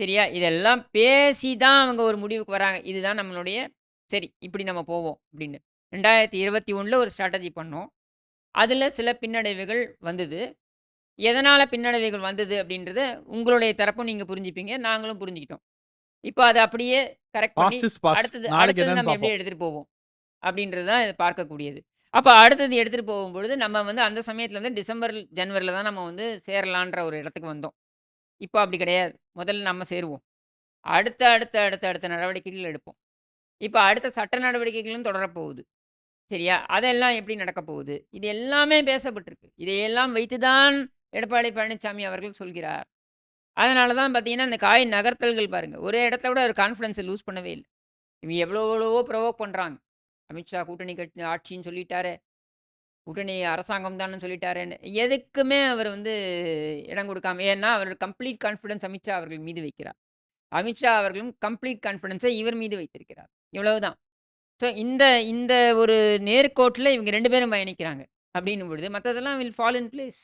சரியா? இதெல்லாம் பேசி தான் அவங்க ஒரு முடிவுக்கு வராங்க. இதுதான் நம்மளுடைய சரி இப்படி நம்ம போவோம் அப்படின்னு. 2021ல ஒரு ஸ்ட்ராட்டஜி பண்ணோம். அதுல சில பின்னடைவுகள் வந்தது. எதனால பின்னடைவுகள் வந்தது அப்படின்றத உங்களுடைய தரப்பும் நீங்க புரிஞ்சுப்பீங்க. நாங்களும் புரிஞ்சுக்கிட்டோம். இப்ப அத அப்படியே கரெக்ட் பண்ணி. அடுத்தது அடுத்தது நம்ம எப்படி. எடுத்துட்டு போவோம்? அப்படின்றது தான் இது பார்க்கக்கூடியது. அப்ப அடுத்தது எடுத்துட்டு போகும்பொழுது, நம்ம வந்து அந்த சமயத்துல வந்து டிசம்பர், ஜனவரில தான் நம்ம வந்து சேரலான்ற ஒரு இடத்துக்கு வந்தோம். இப்போ அப்படி கிடையாது. முதல்ல நம்ம சேருவோம். அடுத்த, அடுத்த, அடுத்த, அடுத்த நடவடிக்கைகள் எடுப்போம். இப்போ அடுத்த சட்ட நடவடிக்கைகளும் தொடரப்போகுது. சரியா? அதெல்லாம் எப்படி நடக்கப்போகுது இது எல்லாமே பேசப்பட்டிருக்கு. இதையெல்லாம் வைத்து தான் எடப்பாடி பழனிசாமி அவர்கள் சொல்கிறார். அதனால தான் பார்த்தீங்கன்னா, இந்த காய் நகர்த்தல்கள் பாருங்க. ஒரே இடத்த விட ஒரு கான்ஃபிடன்ஸ லூஸ் பண்ணவே இல்லை இவங்க எவ்வளோ எவ்வளவோ ப்ரொவோக் பண்ணுறாங்க அமித்ஷா கூட்டணி கட்சி ஆட்சின்னு சொல்லிட்டாரு உடனே அரசாங்கம் தானே சொல்லிட்டாருன்னு எதுக்குமே அவர் வந்து இடம் கொடுக்காம ஏன்னா, அவர் கம்ப்ளீட் கான்ஃபிடன்ஸ் அமித்ஷா அவர்கள் மீது வைக்கிறார். அமித்ஷா அவர்களும் கம்ப்ளீட் கான்ஃபிடன்ஸை இவர் மீது வைத்திருக்கிறார். இவ்வளவுதான். ஸோ இந்த இந்த ஒரு நேர்கோட்டில் இவங்க ரெண்டு பேரும் பயணிக்கிறாங்க. அப்படின்னும் பொழுது மற்றதெல்லாம் வில் ஃபால் இன் பிளேஸ்.